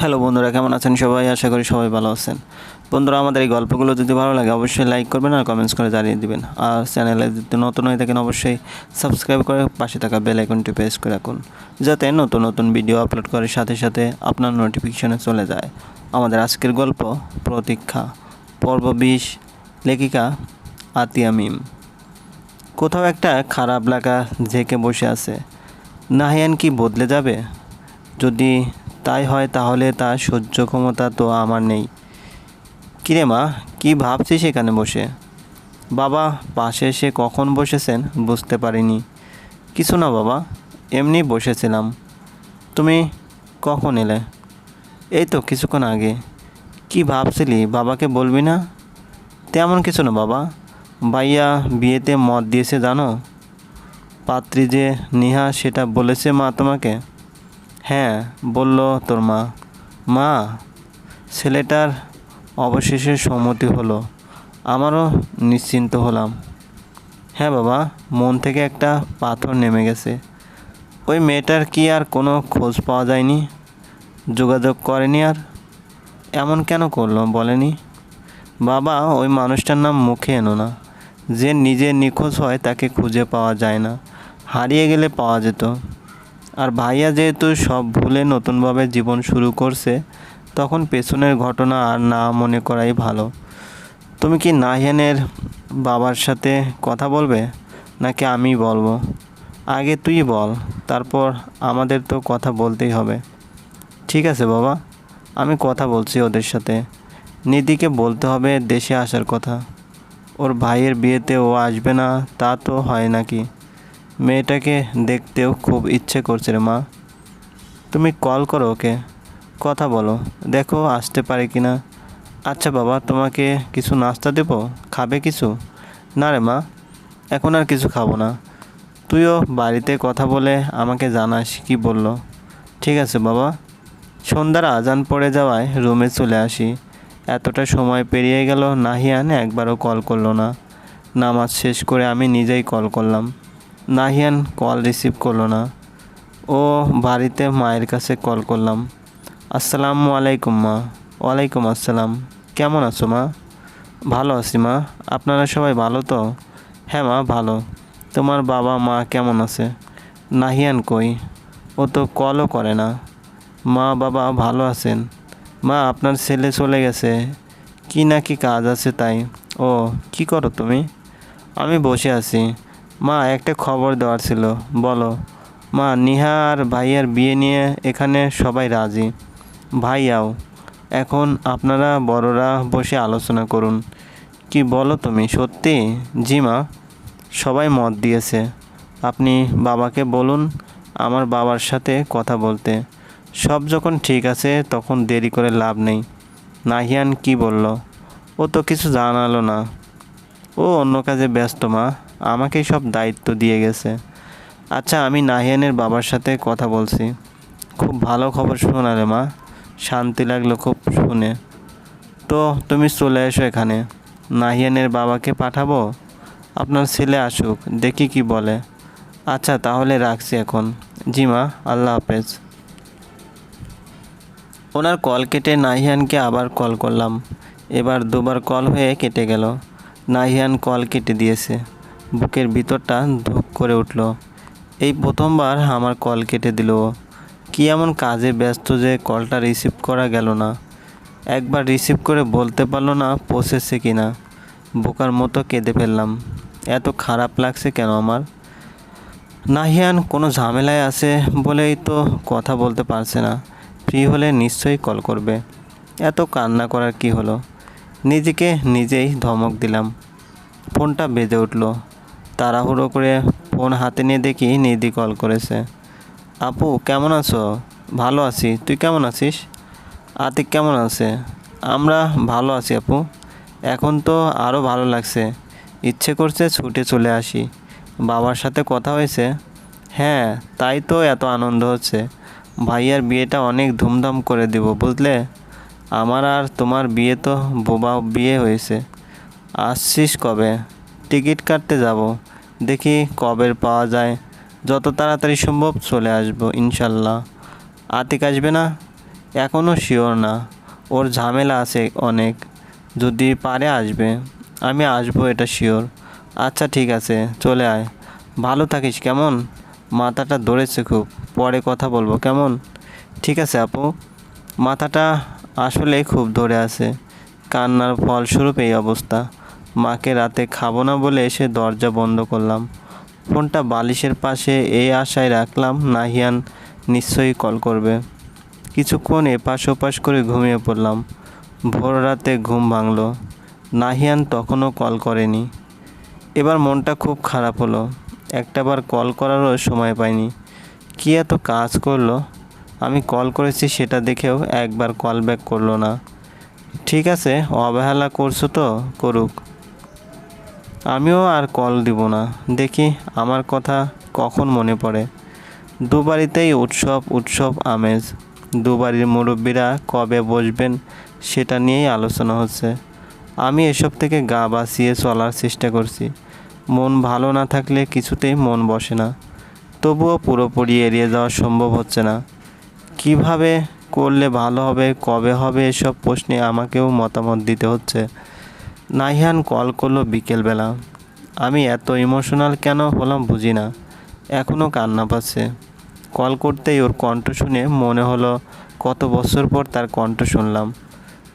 Hello বন্ধুরা, কেমন আছেন সবাই? আশা করি সবাই ভালো আছেন। বন্ধুরা, আমাদের এই গল্পগুলো যদি ভালো লাগে, অবশ্যই লাইক করবেন আর কমেন্টস করে জানিয়ে দিবেন। আর চ্যানেলে যদি নতুন হয়ে থাকেন, অবশ্যই সাবস্ক্রাইব করে পাশে থাকা বেল আইকনটি প্রেস করে রাখুন, যাতে নতুন নতুন ভিডিও আপলোড করার সাথে সাথে আপনার নোটিফিকেশনে চলে যায়। আমাদের আজকের গল্প, প্রতীক্ষা, পর্ব বিশ, লেখিকা আতিয়া মিম। কোথাও একটা খারাপ লাগা ঝেঁকে বসে আছে। নাহিয়ান কি বদলে যাবে? যদি তাই হয় তাহলে তার সহ্য ক্ষমতা তো আমার নেই। কিরে মা, কি ভাবছিস এখানে বসে? বাবা, পাশে এসে কখন বসেছেন বুঝতে পারিনি। কিছু না বাবা, এমনি বসেছিলাম। তুমি কখন এলে? এই তো কিছুক্ষণ আগে। কি ভাবছিলি, বাবাকে বলবি না? তেমন কিছু না বাবা। ভাইয়া বিয়েতে মত দিয়েছে জানো? পাত্রী যে নেহা সেটা বলেছে মা তোমাকে? হ্যাঁ বলল তোর মা। মা, ছেলেটার অবশেষে সম্মতি হলো। আমারও নিশ্চিন্ত হলাম। হ্যাঁ বাবা, মন থেকে একটা পাথর নেমে গেছে। ওই মেয়েটার কি আর কোনো খোঁজ পাওয়া যায়নি? যোগাযোগ করেনি আর? এমন কেন করল বলেনি? বাবা, ওই মানুষটার নাম মুখে এনো না। যে নিজে নিখোঁজ হয় তাকে খুঁজে পাওয়া যায় না। হারিয়ে গেলে পাওয়া যেত। আর ভাইয়া যেহেতু সব ভুলে নতুনভাবে জীবন শুরু করছে, তখন পেছনের ঘটনা আর না মনে করাই ভালো। তুমি কি নাহিয়ানের বাবার সাথে কথা বলবে? নাকি আমি বলব? আগে তুই বল, তারপর আমাদের তো কথা বলতেই হবে। ঠিক আছে বাবা, আমি কথা বলছি ওদের সাথে। নিধিকে বলতে হবে দেশে আসার কথা। ওর ভাইয়ের বিয়েতে ও আসবে না, তা তো হয় নাকি? মেয়েটাকে দেখতেও খুব ইচ্ছে করছে রে মা। তুমি কল করো ওকে। কথা বলো। দেখো আসতে পারে কি না আচ্ছা বাবা, তোমাকে কিছু নাস্তা দেবো? খাবে কিছু? না রে মা, এখন আর কিছু খাব না। তুইও বাড়িতে কথা বলে আমাকে জানাস কি বলল। ঠিক আছে বাবা। সন্ধ্যার আজান পড়ে যাওয়ায় রুমে চলে আসি। এতটা সময় পেরিয়ে গেল, নাহিয়ান একবারও কল করল না। নামাজ শেষ করে আমি নিজেই কল করলাম। নাহিয়ান কল রিসিভ করল না। ও বাড়িতে মায়ের কাছে কল করলাম। আসসালামু আলাইকুম মা। ওয়ালাইকুম আসসালাম। কেমন আছো মা? ভালো আছি মা। আপনারা সবাই ভালো তো? হ্যাঁ মা, ভালো। তোমার বাবা, মা কেমন আছে? নাহিয়ান কই? ও তো কলও করে না। মা, বাবা ভালো আছেন? মা, আপনার ছেলে চলে গেছে। কি না কি কাজ আছে তাই? ও, কি করো তুমি? আমি বসে আছি। মা, একটা খবর দেওয়ার ছিল। বলো, মা, নিহা আর ভাইয়ার বিয়ে নিয়ে এখানে সবাই রাজি। ভাইয়াও এখন আপনারা বড়রা বসে আলোচনা করুন। কি বলো তুমি, সত্যি? জি, মা। সবাই মত দিয়েছে। আপনি বাবাকে বলুন আমার বাবার সাথে কথা বলতে। সব যখন ঠিক আছে, তখন দেরি করে লাভ নেই। নাহিয়ান কি বলল? ও তো কিছু জানালো না। ও অন্য কাজে ব্যস্ত, মা। আমাকেই সব দায়িত্ব দিয়ে গেছে। আচ্ছা আমি নাহিয়ানের বাবার সাথে কথা বলছি। খুব ভালো খবর শোনালে, মা। শান্তি লাগল খুব শুনে। তো, তুমি চলে এসো এখানে। নাহিয়ানের বাবাকে পাঠাবো? আপনার ছেলে আসুক, দেখি কি বলে। আচ্ছা তাহলে রাখছি এখন। জি, মা, আল্লাহ হাফেজ। ওনার কল কেটে নাহিয়ানকে আবার কল করলাম। এবার দুবার কল হয়ে কেটে গেল। নাহিয়ান কল কেটে দিয়েছে। বুকের ভিতরটা ধুপ করে উঠল। এই প্রথমবার আমার কল কেটে দিল। কি এমন কাজে ব্যস্ত যে কলটা রিসিভ করা গেল না। একবার রিসিভ করে বলতে পারল না পৌঁছেছে কি না। বোকার মতো কেঁদে ফেললাম। এত খারাপ লাগছে কেন আমার? নাহিয়ান, কোনো ঝামেলায় আছে বলেই তো কথা বলতে পারছে না। ফ্রি হলে নিশ্চয়ই কল করবে। এত কান্না করার কি হলো? নিজেকে নিজেই ধমক দিলাম। ফোনটা বেজে উঠল। তাড়াহুড়ো করে ফোন হাতে নিয়ে দেখি নিধি কল করেছে। আপু, কেমন আছো? ভালো আছি। তুই কেমন আছিস? আতিক কেমন আছে? আমরা ভালো আছি আপু। এখন তো আরও ভালো লাগছে। ইচ্ছে করছে ছুটে চলে আসি। বাবার সাথে কথা হয়েছে? হ্যাঁ তাই তো এত আনন্দ হচ্ছে। ভাইয়ার বিয়েটা অনেক ধুমধাম করে দেব, বুঝলে? আমার আর তোমার বিয়ে তো বোবা বিয়ে হয়েছে। আসছিস কবে? টিকিট কাটতে যাব। দেখি কবের পাওয়া যায়। যত তাড়াতাড়ি সম্ভব চলে আসব, ইনশাল্লাহ। আতিক আসবে না? এখনও শিওর না। ওর ঝামেলা আছে অনেক। যদি পারে আসবে। আমি আসব, এটা শিওর আচ্ছা ঠিক আছে, চলে আয়। ভালো থাকিস, কেমন? মাথাটা ধরেছে খুব। পরে কথা বলব, কেমন? ঠিক আছে, আপু। মাথাটা আসলে খুব ধরে আছে। কান্নার ফলস্বরূপ এই অবস্থা। মাকে রাতে খাব না বলে এসে দরজা বন্ধ করলাম। ফোনটা বালিশের পাশে এই আশায় রাখলাম নাহিয়ান নিশ্চয়ই কল করবে। কিছুক্ষণ এপাশ ওপাশ করে ঘুমিয়ে পড়লাম। ভোর রাতে ঘুম ভাঙলো। নাহিয়ান তখনও কল করেনি। এবার মনটা খুব খারাপ হলো। একটাবার কল করারও সময় পাইনি। কি এত কাজ করল? আমি কল করেছি সেটা দেখেও একবার কল ব্যাক করল না। ঠিক আছে, অবহেলা করছ তো, করুক। আমিও আর কল দিব না। দেখি আমার কথা কখন মনে পড়ে। দুবারিতেই উৎসব উৎসব আমেজ। দুবারির মুরব্বীরা কবে বসবেন সেটা নিয়েই আলোচনা হচ্ছে। আমি এসব থেকে গা বাঁচিয়ে চলার চেষ্টা করছি। মন ভালো না থাকলে কিছুতেই মন বসে না। তবুও পুরোপুরি এড়িয়ে যাওয়া সম্ভব হচ্ছে না। কীভাবে করলে ভালো হবে, কবে হবে এসব প্রশ্নে আমাকেও মতামত দিতে হচ্ছে। নাহিয়ান কল করল বিকেলবেলা। আমি এত ইমোশনাল কেন হলাম বুঝি না। এখনও কান্না পাচ্ছে। কল করতেই ওর কণ্ঠ শুনে মনে হলো, কত বছর পর তার কণ্ঠ শুনলাম।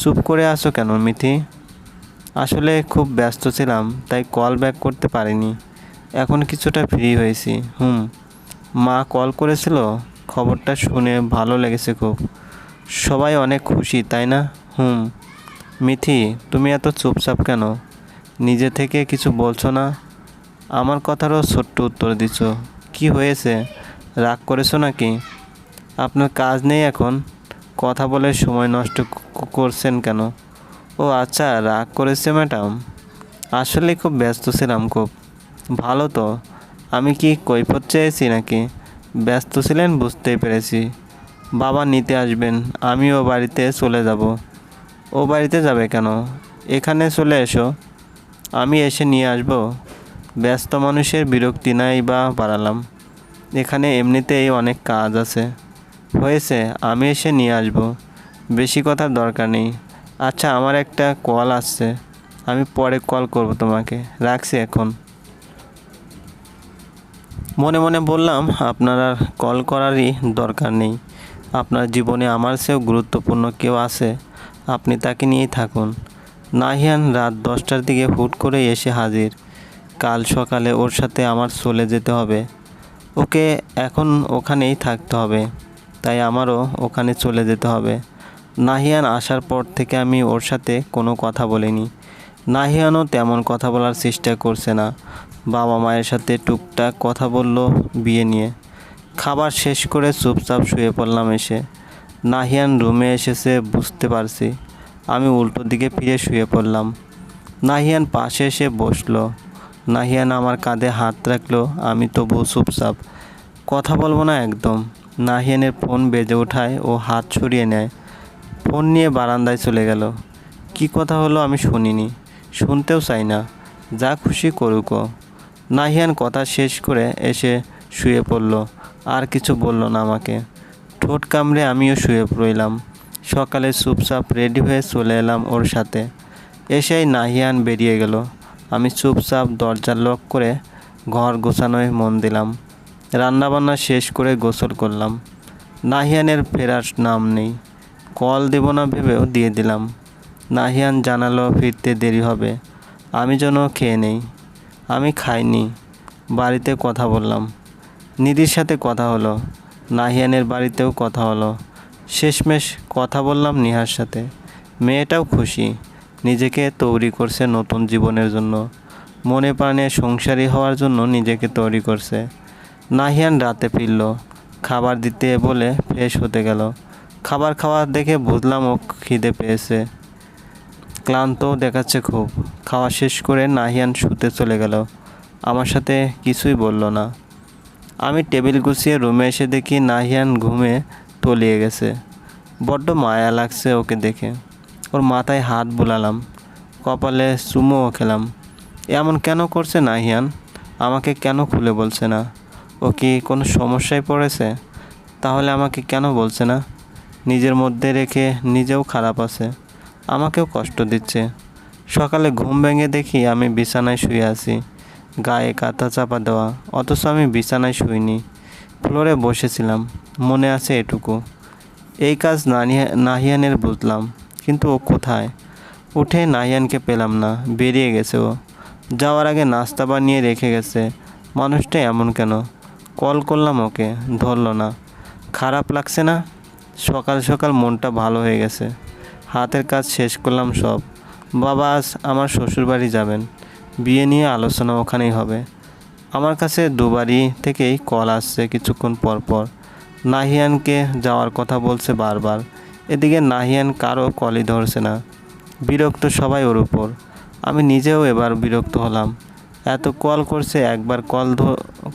চুপ করে আসো কেন মিথি? আসলে খুব ব্যস্ত ছিলাম, তাই কল ব্যাক করতে পারিনি। এখন কিছুটা ফ্রি হয়েছি, হুম। মা কল করেছিল, খবরটা শুনে ভালো লেগেছে খুব। সবাই অনেক খুশি, তাই না? হুম। মিথি, তুমি এত চুপচাপ কেন? নিজে থেকে কিছু বলছো না? আমার কথারও ছোট্ট উত্তর দিচ্ছ। কি হয়েছে? রাগ করেছ নাকি? আপনার কাজ নেই এখন। কথা বলে সময় নষ্ট করছেন কেন? ও আচ্ছা রাগ করেছে ম্যাডাম। আসলে খুব ব্যস্ত ছিলাম খুব। ভালো তো। আমি কি কৈফত চেয়েছি নাকি? ব্যস্ত ছিলেন বুঝতেই পেরেছি। বাবা নিতে আসবেন, আমিও বাড়িতে চলে যাব। ও বাড়িতে যাবে কেন? এখানে চলে এসো। আমি এসে নিয়ে আসব। ব্যস্ত মানুষের বিরক্তি নাই বা বাড়ালাম। এখানে এমনিতেই অনেক কাজ আছে। হয়েছে, আমি এসে নিয়ে আসব। বেশি কথার দরকার নেই। আচ্ছা আমার একটা কল আসছে। আমি পরে কল করব তোমাকে। রাখছি এখন। মনে মনে বললাম, আপনার আর কল করারই দরকার নেই। আপনার জীবনে আমার চেয়েও গুরুত্বপূর্ণ কেউ আছে? আপনি তাকে নিয়েই থাকুন। নাহিয়ান রাত দশটার দিকে হুট করে এসে হাজির। কাল সকালে ওর সাথে আমার চলে যেতে হবে। ওকে এখন ওখানেই থাকতে হবে। তাই আমারও ওখানে চলে যেতে হবে। নাহিয়ান আসার পর থেকে আমি ওর সাথে কোনো কথা বলিনি। নাহিয়ানও তেমন কথা বলার চেষ্টা করছে না। বাবা মায়ের সাথে টুকটাক কথা বলল বিয়ে নিয়ে। খাবার শেষ করে চুপচাপ শুয়ে পড়লাম এসে। নাহিয়ান রুমে এসেছে, বুঝতে পারছি। আমি উল্টো দিকে ফিরে শুয়ে পড়লাম। নাহিয়ান পাশে এসে বসল। নাহিয়ান আমার কাঁধে হাত রাখল। আমি তবু চুপচাপ। কথা বলব না একদম। নাহিয়ানের ফোন বেজে ওঠায় ও হাত সরিয়ে নেয়। ফোন নিয়ে বারান্দায় চলে গেল। কি কথা হলো আমি শুনিনি। শুনতেও চাই না। যা খুশি করুক। নাহিয়ান কথা শেষ করে এসে শুয়ে পড়ল। আর কিছু বলল না আমাকে। ঠোঁট কামড়ে আমিও শুয়ে রইলাম সকালে চুপচাপ রেডি হয়ে চলে এলাম ওর সাথে। এসেই নাহিয়ান বেরিয়ে গেল। আমি চুপচাপ দরজা লক করে ঘর গোছানোয় মন দিলাম। রান্নাবান্না শেষ করে গোসল করলাম। নাহিয়ানের ফেরার নাম নেই। কল দেব না ভেবেও দিয়ে দিলাম। নাহিয়ান জানালো ফিরতে দেরি হবে। আমি যেন খেয়ে নেই। আমি খাইনি। বাড়িতে কথা বললাম। নিধির সাথে কথা হলো। নাহিয়ানের বাড়িতেও কথা হলো। শেষমেশ কথা বললাম নিহার সাথে। মেয়েটাও খুশি। নিজেকে তৈরি করছে নতুন জীবনের জন্য। মনে প্রাণে সংসারী হওয়ার জন্য নিজেকে তৈরি করছে। নাহিয়ান রাতে ফিরল। খাবার দিতে বলে ফ্রেশ হতে গেল। খাবার খাওয়া দেখে বুঝলাম ও খিদে পেয়েছে। ক্লান্তও দেখাচ্ছে খুব। খাওয়া শেষ করে নাহিয়ান শুতে চলে গেল। আমার সাথে কিছুই বলল না। আমি টেবিল গুছিয়ে রুমে এসে দেখি নাহিয়ান ঘুমে তলিয়ে গেছে। বড্ড মায়া লাগছে ওকে দেখে। ওর মাথায় হাত বুলালাম, কপালে চুমোও খেলাম। এমন কেন করছে নাহিয়ান? আমাকে কেন খুলে বলছে না? ও কি কোনো সমস্যায় পড়েছে? তাহলে আমাকে কেন বলছে না? নিজের মধ্যে রেখে নিজেও খারাপ আছে। আমাকেও কষ্ট দিচ্ছে। সকালে ঘুম ভেঙে দেখি আমি বিছানায় শুয়ে আছি। গায়ে কাঁথা চাপা দেওয়া, অথচ আমি বিছানায় শুইনি। ফ্লোরে বসেছিলাম, মনে আছে এটুকু। এই কাজ নাহিয়ানের বুঝলাম, কিন্তু ও কোথায়? উঠে নাহিয়ানকে পেলাম না, বেরিয়ে গেছে ও। যাওয়ার আগে নাস্তা বানিয়ে রেখে গেছে। মানুষটা এমন কেন? কল করলাম ওকে, ধরলো না। খারাপ লাগছে না? সকাল সকাল মনটা ভালো হয়ে গেছে। হাতের কাজ শেষ করলাম সব। বাবা আজ আমার শ্বশুরবাড়ি যাবেন। বিয়ে নিয়ে আলোচনা ওখানেই হবে। আমার কাছে দুবারই থেকেই কল আসছে কিছুক্ষণ পর পর। নাহিয়ানকে যাওয়ার কথা বলছে বারবার। এদিকে নাহিয়ান কারও কলই ধরছে না। বিরক্ত সবাই ওর উপর। আমি নিজেও এবার বিরক্ত হলাম। এত কল করছে, একবার কল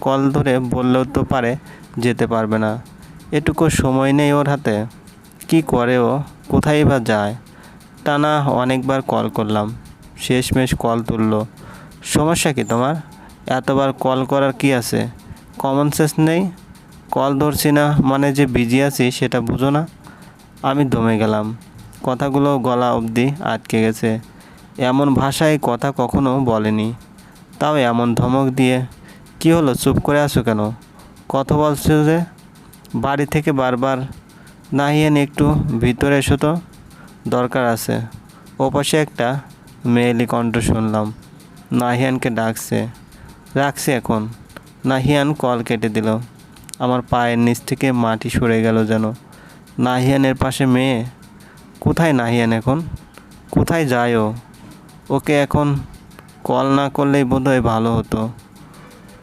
কল ধরে বললেও তো পারে, যেতে পারবে না। এটুকু সময় নেই ওর হাতে। কি করে ও? কোথায় বা যায়? টানা অনেকবার কল করলাম। শেষমেশ কল তুললো। সমস্যা কি তোমার? এতবার কল করার কি আছে? কমন সেন্স নেই? কল ধরছি না মানে যে বিজি আছি সেটা বুঝো না। আমি দমে গেলাম। কথাগুলো গলা অবধি আটকে গেছে। এমন ভাষায় কথা কখনো বলেনি। তাও এমন ধমক দিয়ে। কি হলো, চুপ করে আসো কেন? কথা বলছো যে? বাড়ি থেকে বারবার। নাহিয়েন একটু ভিতরে এসো তো। দরকার আছে। ওপাশে একটা মেয়েলি কণ্ঠ শুনলাম। নাহিয়ানকে ডাকছে। রাখছে এখন। নাহিয়ান কল কেটে দিল। আমার পায়ের নিচ থেকে মাটি সরে গেল যেন। নাহিয়ানের পাশে মেয়ে? কোথায় নাহিয়ান এখন? কোথায় যায় ও? ওকে এখন কল না করলেই বোধহয় ভালো হতো।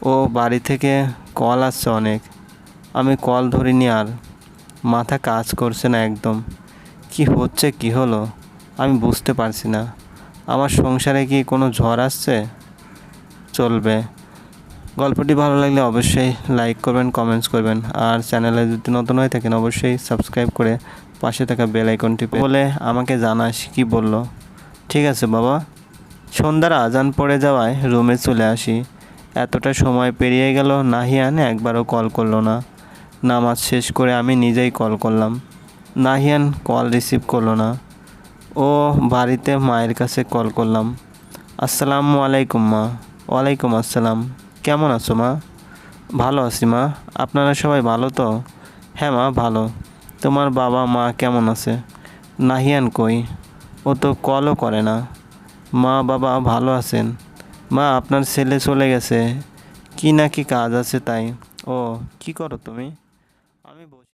ও বাড়ি থেকে কল আসছে অনেক। আমি কল ধরিনি আর। মাথা কাজ করছে না একদম। কি হচ্ছে, কি হলো? আমি বুঝতে পারছি না। আমার সংসারে কি কোনো ঝড় আসছে? চলবে। গল্পটি ভালো লাগলে অবশ্যই লাইক করবেন কমেন্টস করবেন, আর চ্যানেলে যদি নতুন হয়ে থাকেন অবশ্যই সাবস্ক্রাইব করে পাশে থাকা বেল আইকনটি বলে আমাকে জানাস কি বলল। ঠিক আছে বাবা। সন্ধ্যার আজান পড়ে যাওয়ায় রুমে চলে আসি। এতটা সময় পেরিয়ে গেল, নাহিয়ান একবারও কল করল না। নামাজ শেষ করে আমি নিজেই কল করলাম। নাহিয়ান কল রিসিভ করল না। ও বাড়িতে মায়ের কাছে কল করলাম। আসসালামু আলাইকুম মা। ওয়ালাইকুম আসসালাম। কেমন আছো মা? ভালো আছি মা। আপনারা সবাই ভালো তো? হ্যাঁ মা, ভালো। তোমার বাবা, মা কেমন আছে? নাহিয়ান কই? ও তো কলও করে না। মা, বাবা ভালো আছেন? মা, আপনার ছেলে চলে গেছে। কি না কি কাজ আছে তাই? ও, কি করো তুমি?